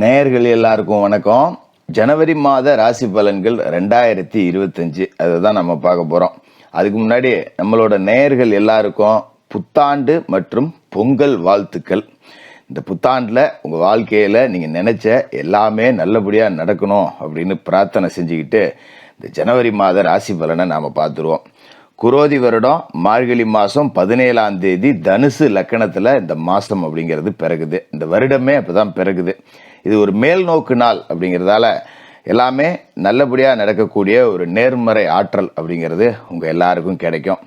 நேயர்கள் எல்லாருக்கும் வணக்கம். ஜனவரி மாத ராசி பலன்கள் ரெண்டாயிரத்தி இருபத்தஞ்சு. அதை தான் நம்ம பார்க்க போகிறோம் அதுக்கு முன்னாடி நம்மளோட நேயர்கள் எல்லாருக்கும் புத்தாண்டு மற்றும் பொங்கல் வாழ்த்துக்கள். இந்த புத்தாண்டில் உங்கள் வாழ்க்கையில் நீங்கள் நினச்ச எல்லாமே நல்லபடியாக நடக்கணும் அப்படின்னு பிரார்த்தனை செஞ்சுக்கிட்டு இந்த ஜனவரி மாத ராசி பலனை நாம் பார்த்துருவோம். குரோதி வருடம் மார்கழி மாதம் பதினேழாம் தேதி தனுசு லக்கணத்தில் இந்த மாதம் அப்படிங்கிறது பிறகுது. இந்த வருடமே அப்போ தான் பிறகுது. இது ஒரு மேல் நோக்கு நாள் அப்படிங்கிறதால எல்லாமே நல்லபடியாக நடக்கக்கூடிய ஒரு நேர்மறை ஆற்றல் அப்படிங்கிறது உங்கள் எல்லாருக்கும் கிடைக்கும்.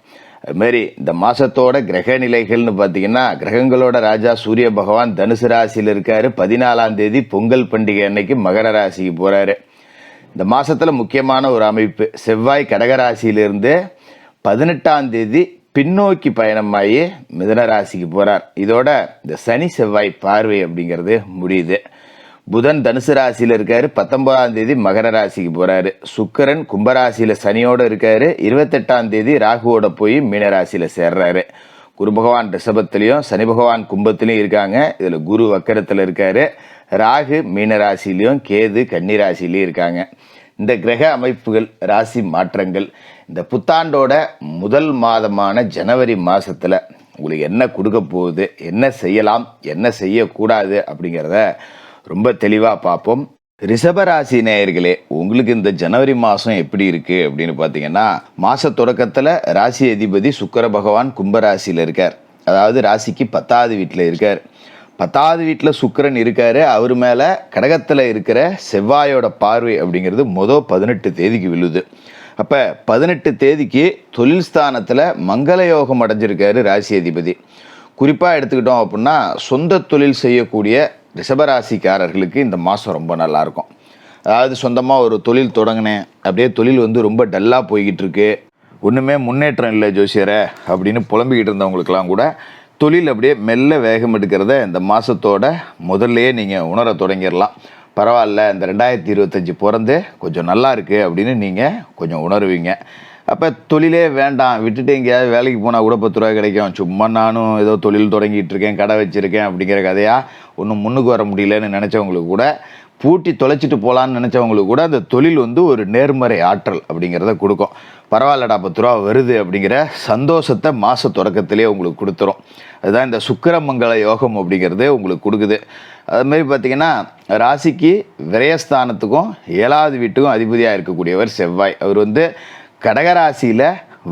அதுமாரி இந்த மாதத்தோட கிரக நிலைகள்னு பார்த்தீங்கன்னா கிரகங்களோட ராஜா சூரிய பகவான் தனுசு ராசியில் இருக்கார். பதினாலாம் தேதி பொங்கல் பண்டிகை அன்னைக்கு மகர ராசிக்கு போகிறாரு இந்த மாதத்தில் முக்கியமான ஒரு அமைப்பு செவ்வாய் கடகராசியிலிருந்து பதினெட்டாம் தேதி பின்னோக்கி பயணமாகி மிதன ராசிக்கு இதோட இந்த சனி செவ்வாய் பார்வை அப்படிங்கிறது முடியுது. புதன் தனுசு ராசியில் இருக்காரு. பத்தொன்பதாம் தேதி மகர ராசிக்கு போகிறாரு சுக்கரன் கும்பராசியில் சனியோடு இருக்காரு. இருபத்தெட்டாம் தேதி ராகுவோட போய் மீனராசியில் சேர்றாரு. குரு பகவான் ரிஷபத்துலேயும் சனி பகவான் கும்பத்துலேயும் இருக்காங்க. இதில் குரு வக்கரத்தில் இருக்காரு. ராகு மீனராசிலையும் கேது கன்னிராசிலையும் இருக்காங்க. இந்த கிரக அமைப்புகள் ராசி மாற்றங்கள் இந்த புத்தாண்டோட முதல் மாதமான ஜனவரி மாதத்தில் உங்களுக்கு என்ன கொடுக்க போகுது என்ன செய்யலாம் என்ன செய்யக்கூடாது அப்படிங்கிறத ரொம்ப தெளிவாக பார்ப்போம். ரிஷபராசி நேயர்களே உங்களுக்கு இந்த ஜனவரி மாதம் எப்படி இருக்குது அப்படின்னு பார்த்தீங்கன்னா மாத தொடக்கத்தில் ராசி அதிபதி சுக்கர பகவான் கும்பராசியில் இருக்கார். அதாவது ராசிக்கு பத்தாவது வீட்டில் இருக்கார். பத்தாவது வீட்டில் சுக்கிரன் இருக்காரு. அவர் மேலே கடகத்தில் இருக்கிற செவ்வாயோட பார்வை அப்படிங்கிறது மொதல் பதினெட்டு தேதிக்கு விழுது. அப்போ பதினெட்டு தேதிக்கு தொழில் ஸ்தானத்தில் மங்கள யோகம் அடைஞ்சிருக்காரு ராசி அதிபதி. குறிப்பாக எடுத்துக்கிட்டோம் அப்படின்னா சொந்த தொழில் செய்யக்கூடிய ரிஷபராசிக்காரர்களுக்கு இந்த மாதம் ரொம்ப நல்லா இருக்கும் அதாவது சொந்தமாக ஒரு தொழில் தொடங்கினேன். அப்படியே தொழில் வந்து ரொம்ப டல்லாக போய்கிட்டு இருக்கு. ஒன்றுமே முன்னேற்றம் இல்லை ஜோசியரை அப்படின்னு புலம்பிக்கிட்டு இருந்தவங்களுக்கெல்லாம் கூட தொழில் அப்படியே மெல்ல வேகம் எடுக்கிறத இந்த மாதத்தோட முதல்லையே நீங்கள் உணர தொடங்கிடலாம். பரவாயில்ல இந்த ரெண்டாயிரத்தி இருபத்தஞ்சி பிறந்து கொஞ்சம் நல்லா இருக்குது அப்படின்னு நீங்கள் கொஞ்சம் உணருவீங்க. அப்போ தொழிலே வேண்டாம் விட்டுட்டு எங்கேயாவது வேலைக்கு போனால் கூட பத்து ரூபா கிடைக்கும். சும்மா நானும் ஏதோ தொழில் தொடங்கிட்டு இருக்கேன் கடை வச்சுருக்கேன் அப்படிங்கிற கதையாக ஒன்றும் முன்னுக்கு வர முடியலன்னு நினச்சவங்களுக்கு கூட பூட்டி தொலைச்சிட்டு போகலான்னு நினச்சவங்களுக்கு கூட அந்த தொழில் வந்து ஒரு நேர்மறை ஆற்றல் அப்படிங்கிறத கொடுக்கும். பரவாயில்லடா பத்து ரூபா வருது அப்படிங்கிற சந்தோஷத்தை மாத தொடக்கத்திலே உங்களுக்கு கொடுத்துரும். அதுதான் இந்த சுக்கிரமங்கல யோகம் அப்படிங்கிறது உங்களுக்கு கொடுக்குது. அதுமாரி பார்த்தீங்கன்னா ராசிக்கு விரயஸ்தானத்துக்கும் ஏழாவது வீட்டுக்கும் அதிபதியாக இருக்கக்கூடியவர் செவ்வாய். அவர் வந்து கடகராசியில்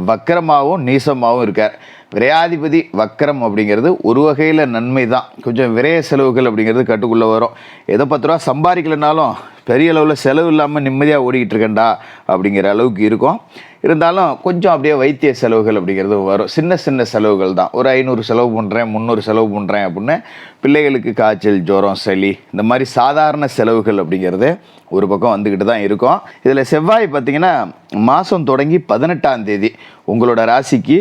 வக்கரமாகவும் நீசமாகவும் இருக்கார். விரையாதிபதி வக்கரம் அப்படிங்கிறது ஒரு வகையில் நன்மை தான் கொஞ்சம் விரைய செலவுகள் அப்படிங்கிறது கட்டுக்குள்ளே வரும். ஏதோ பத்து ரூபா சம்பாதிக்கலனாலும் பெரிய அளவில் செலவு இல்லாமல் நிம்மதியாக ஓடிக்கிட்டு இருக்கேன்டா அப்படிங்கிற அளவுக்கு இருக்கும். இருந்தாலும் கொஞ்சம் அப்படியே வைத்திய செலவுகள் அப்படிங்கிறது வரும். சின்ன சின்ன செலவுகள் தான். ஒரு ஐநூறு செலவு பண்ணுறேன் முந்நூறு செலவு பண்ணுறேன் அப்படின்னு பிள்ளைகளுக்கு காய்ச்சல் ஜுரம் சளி இந்த மாதிரி சாதாரண செலவுகள் அப்படிங்கிறது ஒரு பக்கம் வந்துக்கிட்டு தான் இருக்கும். இதில் செவ்வாய் பார்த்தீங்கன்னா மாதம் தொடங்கி பதினெட்டாம் தேதி உங்களோட ராசிக்கு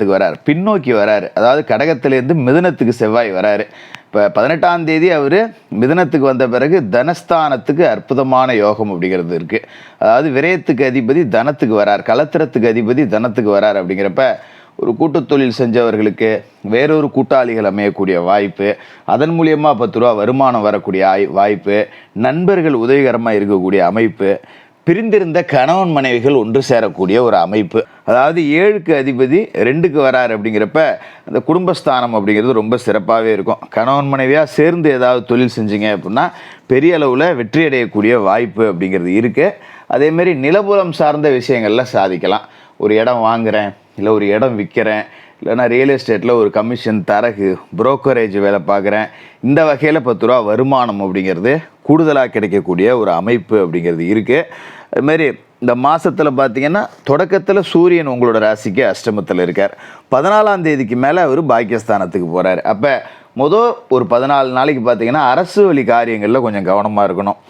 தனஸ்தானத்துக்கு வரார். பின்னோக்கி வராரு. அதாவது கடகத்திலேருந்து மிதுனத்துக்கு செவ்வாய் வராரு. இப்போ பதினெட்டாம் தேதி அவர் மிதுனத்துக்கு வந்த பிறகு தனஸ்தானத்துக்கு அற்புதமான யோகம் அப்படிங்கிறது இருக்குது அதாவது விரயத்துக்கு அதிபதி தனத்துக்கு வரார். கலத்திரத்துக்கு அதிபதி தனத்துக்கு வரார் அப்படிங்கிறப்ப ஒரு கூட்டுத் தொழில் செஞ்சவர்களுக்கு வேறொரு கூட்டாளிகள் அமையக்கூடிய வாய்ப்பு அதன் மூலியமாக பத்து ரூபா வருமானம் வரக்கூடிய ஆய்- வாய்ப்பு நண்பர்கள் உதவிகரமாக இருக்கக்கூடிய அமைப்பு பிரிந்திருந்த கணவன் மனைவிகள் ஒன்று சேரக்கூடிய ஒரு அமைப்பு. அதாவது ஏழுக்கு அதிபதி ரெண்டுக்கு வராரு அப்படிங்கிறப்ப அந்த குடும்பஸ்தானம் அப்படிங்கிறது ரொம்ப சிறப்பாகவே இருக்கும். கணவன் மனைவியாக சேர்ந்து ஏதாவது தொழில் செஞ்சீங்க அப்படின்னா பெரிய அளவில் வெற்றி அடையக்கூடிய வாய்ப்பு அப்படிங்கிறது இருக்குது அதேமாரி நிலபுலம் சார்ந்த விஷயங்களில் சாதிக்கலாம். ஒரு இடம் வாங்குறேன் இல்லை ஒரு இடம் விற்கிறேன் இல்லைன்னா ரியல் எஸ்டேட்டில் ஒரு கமிஷன் தரகு புரோக்கரேஜ் வேலை பார்க்குறேன். இந்த வகையில் பத்து ரூபா வருமானம் அப்படிங்கிறது கூடுதலாக கிடைக்கக்கூடிய ஒரு அமைப்பு அப்படிங்கிறது இருக்குது அதுமாரி இந்த மாதத்தில் பார்த்தீங்கன்னா தொடக்கத்தில் சூரியன் உங்களோட ராசிக்கு அஷ்டமத்தில் இருக்கார். பதினாலாம் தேதிக்கு மேலே அவர் பாக்கியஸ்தானத்துக்கு போகிறார் அப்போ மொதல் ஒரு பதினாலு நாளைக்கு பார்த்தீங்கன்னா அரசு வழி காரியங்களில் கொஞ்சம் கவனமாக இருக்கணும்.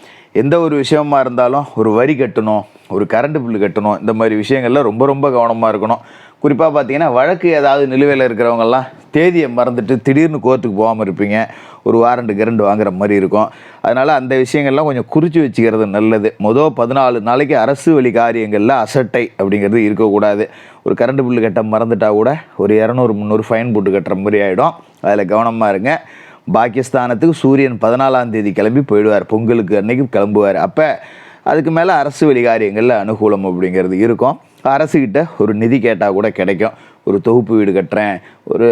எந்த ஒரு விஷயமா இருந்தாலும் ஒரு வரி கட்டணும் ஒரு கரண்ட் பில்லு கட்டணும் இந்த மாதிரி விஷயங்களில் ரொம்ப ரொம்ப கவனமாக இருக்கணும். குறிப்பாக பார்த்தீங்கன்னா வழக்கு ஏதாவது நிலுவையில் இருக்கிறவங்கெல்லாம் தேதியை மறந்துட்டு திடீர்னு கோர்ட்டுக்கு போகாமல் இருப்பீங்க. ஒரு வாரண்டு கரண்டு வாங்குற மாதிரி இருக்கும். அதனால் அந்த விஷயங்கள்லாம் கொஞ்சம் குறித்து வச்சுக்கிறது நல்லது. மொதல் பதினாலு நாளைக்கு அரசு வழி காரியங்களில் அசட்டை அப்படிங்கிறது இருக்கக்கூடாது. ஒரு கரண்ட் பில்லு கட்ட மறந்துட்டா கூட ஒரு இரநூறு முந்நூறு ஃபைன் போட்டு கட்டுற மாதிரி ஆகிடும் அதில் கவனமாக இருங்க. பாகிஸ்தானத்துக்கு சூரியன் பதினாலாம் தேதி கிளம்பி போயிடுவார். பொங்கலுக்கு அன்னைக்கு கிளம்புவார். அப்போ அதுக்கு மேலே அரசு வெளிகாரியங்களில் அனுகூலம் அப்படிங்கிறது இருக்கும். அரசுக்கிட்ட ஒரு நிதி கேட்டால் கூட கிடைக்கும். ஒரு தொகுப்பு வீடு கட்டுறேன் ஒரு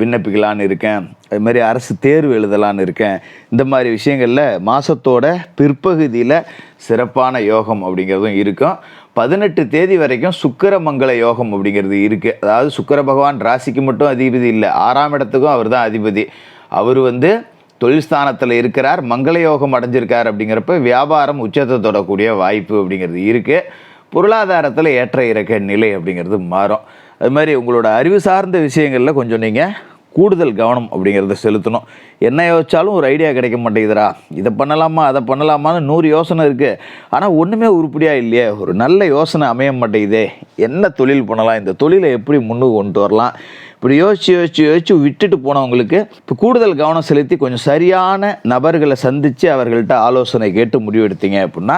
விண்ணப்பிக்கலான்னு இருக்கேன் அது மாதிரி அரசு தேர்வு எழுதலான்னு இருக்கேன். இந்த மாதிரி விஷயங்களில் மாதத்தோட பிற்பகுதியில் சிறப்பான யோகம் அப்படிங்கிறதும் இருக்கும். பதினெட்டு தேதி வரைக்கும் சுக்கிரமங்கல யோகம் அப்படிங்கிறது இருக்குது அதாவது சுக்கிர பகவான் ராசிக்கு மட்டும் அதிபதி இல்லை ஆறாம் இடத்துக்கும் அவர் தான் அதிபதி. அவர் வந்து தொழில் ஸ்தானத்தில் இருக்கிறார் மங்கள யோகம் அடைஞ்சிருக்கார் அப்படிங்கிறப்ப வியாபாரம் உச்சத்தை தொடக்கூடிய வாய்ப்பு அப்படிங்கிறது இருக்குது பொருளாதாரத்தில் ஏற்ற இறக்க நிலை அப்படிங்கிறது மாறும். அது மாதிரி உங்களோட அறிவு சார்ந்த விஷயங்களில் கொஞ்சம் நீங்கள் கூடுதல் கவனம் அப்படிங்கிறத செலுத்தணும். என்ன யோசிச்சாலும் ஒரு ஐடியா கிடைக்க மாட்டேங்குதுடா. இதை பண்ணலாமா அதை பண்ணலாமான்னு நூறு யோசனை இருக்குது ஆனால் ஒன்றுமே உருப்படியாக இல்லையே. ஒரு நல்ல யோசனை அமைய மாட்டேங்குதே. என்ன தொழில் பண்ணலாம்? இந்த தொழிலை எப்படி முன்னுக்கு கொண்டு வரலாம்? இப்படி யோசித்து யோசித்து யோசித்து விட்டுட்டு போனவங்களுக்கு இப்போ கூடுதல் கவனம் செலுத்தி கொஞ்சம் சரியான நபர்களை சந்தித்து அவர்கள்ட்ட ஆலோசனை கேட்டு முடிவெடுத்தீங்க அப்படின்னா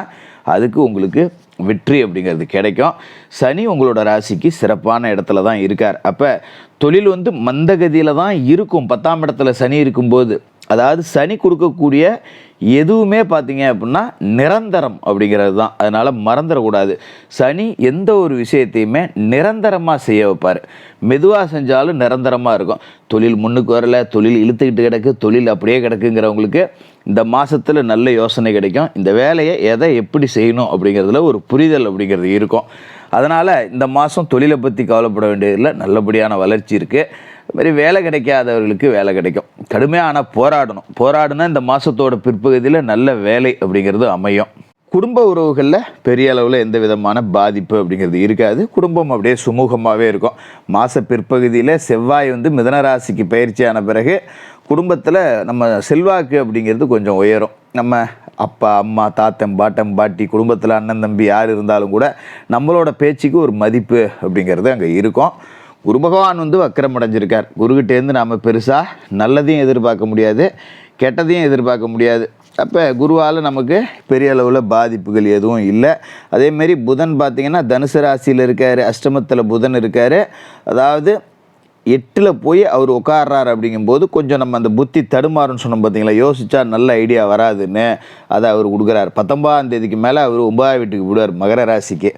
அதுக்கு உங்களுக்கு வெற்றி அப்படிங்கிறது கிடைக்கும். சனி உங்களோட ராசிக்கு சிறப்பான இடத்துல தான் இருக்கார். அப்போ தொழில் வந்து மந்தகதியில் தான் இருக்கும். பத்தாம் இடத்துல சனி இருக்கும்போது அதாவது சனி கொடுக்கக்கூடிய எதுவுமே பார்த்தீங்க அப்படின்னா நிரந்தரம் அப்படிங்கிறது தான். அதனால் மறந்துடக்கூடாது. சனி எந்த ஒரு விஷயத்தையுமே நிரந்தரமாக செய்ய வைப்பார். மெதுவாக செஞ்சாலும் நிரந்தரமாக இருக்கும். தொழில் முன்னுக்கு வரல தொழில் இழுத்துக்கிட்டு கிடக்கு தொழில் அப்படியே கிடக்குங்கிறவங்களுக்கு இந்த மாதத்தில் நல்ல யோசனை கிடைக்கும். இந்த வேலையை எதை எப்படி செய்யணும் அப்படிங்கிறதுல ஒரு புரிதல் அப்படிங்கிறது இருக்கும். அதனால் இந்த மாதம் தொழிலை பற்றி கவலைப்பட வேண்டியதில்லை. நல்லபடியான வளர்ச்சி இருக்குது மாதிரி வேலை கிடைக்காதவர்களுக்கு வேலை கிடைக்கும். கடுமையான போராடணும். போராடினா இந்த மாதத்தோட பிற்பகுதியில் நல்ல வேலை அப்படிங்கிறது அமையும். குடும்ப உறவுகளில் பெரிய அளவில் எந்த விதமான பாதிப்பு அப்படிங்கிறது இருக்காது. குடும்பம் அப்படியே சுமூகமாகவே இருக்கும். மாத பிற்பகுதியில் செவ்வாய் வந்து மிதனராசிக்கு பயிற்சியான பிறகு குடும்பத்தில் நம்ம செல்வாக்கு அப்படிங்கிறது கொஞ்சம் உயரும். நம்ம அப்பா அம்மா தாத்தன் பாட்டன் பாட்டி குடும்பத்தில் அண்ணன் தம்பி யார் இருந்தாலும் கூட நம்மளோட பேச்சுக்கு ஒரு மதிப்பு அப்படிங்கிறது அங்கே இருக்கும். குரு பகவான் வந்து வக்கரம் அடைஞ்சிருக்கார். குருக்கிட்டேருந்து நாம் பெருசாக நல்லதையும் எதிர்பார்க்க முடியாது கெட்டதையும் எதிர்பார்க்க முடியாது. அப்போ குருவால் நமக்கு பெரிய அளவில் பாதிப்புகள் எதுவும் இல்லை. அதேமாரி புதன் பார்த்திங்கன்னா தனுசு ராசியில் இருக்கார் அஷ்டமத்தில் புதன் இருக்கார். அதாவது எட்டில் போய் அவர் உட்கார்றாரு அப்படிங்கும்போது கொஞ்சம் நம்ம அந்த புத்தி தடுமாறுன்னு சொன்னோம் பார்த்தீங்களா யோசித்தா நல்ல ஐடியா வராதுன்னு அதை அவர் கொடுக்குறாரு. பத்தொன்பதாம் தேதிக்கு மேலே அவர் ஒன்பதாம் வீட்டுக்கு விடுவார் மகர ராசிக்கு.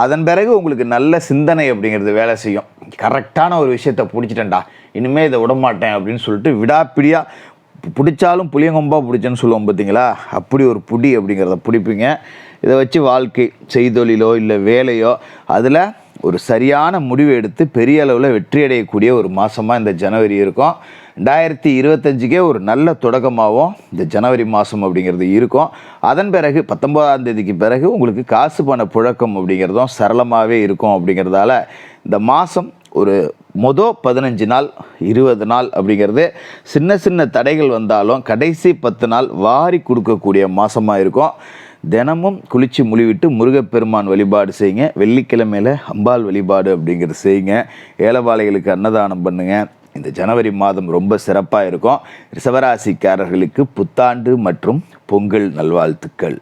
அதன் பிறகு உங்களுக்கு நல்ல சிந்தனை அப்படிங்கிறது வேலை செய்யும். கரெக்டான ஒரு விஷயத்தை பிடிச்சிட்டேன்டா. இனிமேல் இதை விடமாட்டேன் அப்படின்னு சொல்லிட்டு விடாப்பிடியாக பிடிச்சாலும் புளியங்கொம்பாக பிடிச்சேன்னு சொல்லுவோம் பார்த்தீங்களா அப்படி ஒரு புடி அப்படிங்கிறத பிடிப்பீங்க. இதை வச்சு வாழ்க்கை செய்தொழிலோ இல்லை வேலையோ அதில் ஒரு சரியான முடிவு எடுத்து பெரிய அளவில் வெற்றி அடையக்கூடிய ஒரு மாதமாக இந்த ஜனவரி இருக்கும். ரெண்டாயிரத்தி இருபத்தஞ்சுக்கே ஒரு நல்ல தொடக்கமாகவும் இந்த ஜனவரி மாதம் அப்படிங்கிறது இருக்கும். அதன் பிறகு பத்தொன்பதாம் தேதிக்கு பிறகு உங்களுக்கு காசு பண புழக்கம் அப்படிங்கிறதும் சரளமாகவே இருக்கும் அப்படிங்கிறதால இந்த மாதம் ஒரு மொதல் பதினஞ்சு நாள் இருபது நாள் அப்படிங்கிறது சின்ன சின்ன தடைகள் வந்தாலும் கடைசி பத்து நாள் வாரி கொடுக்கக்கூடிய மாதமாக இருக்கும். தினமும் குளித்து முழிவிட்டு முருகப்பெருமான் வழிபாடு செய்யுங்க. வெள்ளிக்கிழமையில் அம்பாள் வழிபாடு அப்படிங்கிறது செய்யுங்க. ஏலவாளைகளுக்கு அன்னதானம் பண்ணுங்க. இந்த ஜனவரி மாதம் ரொம்ப சிறப்பாக இருக்கும். ரிசவராசிக்காரர்களுக்கு புத்தாண்டு மற்றும் பொங்கல் நல்வாழ்த்துக்கள்.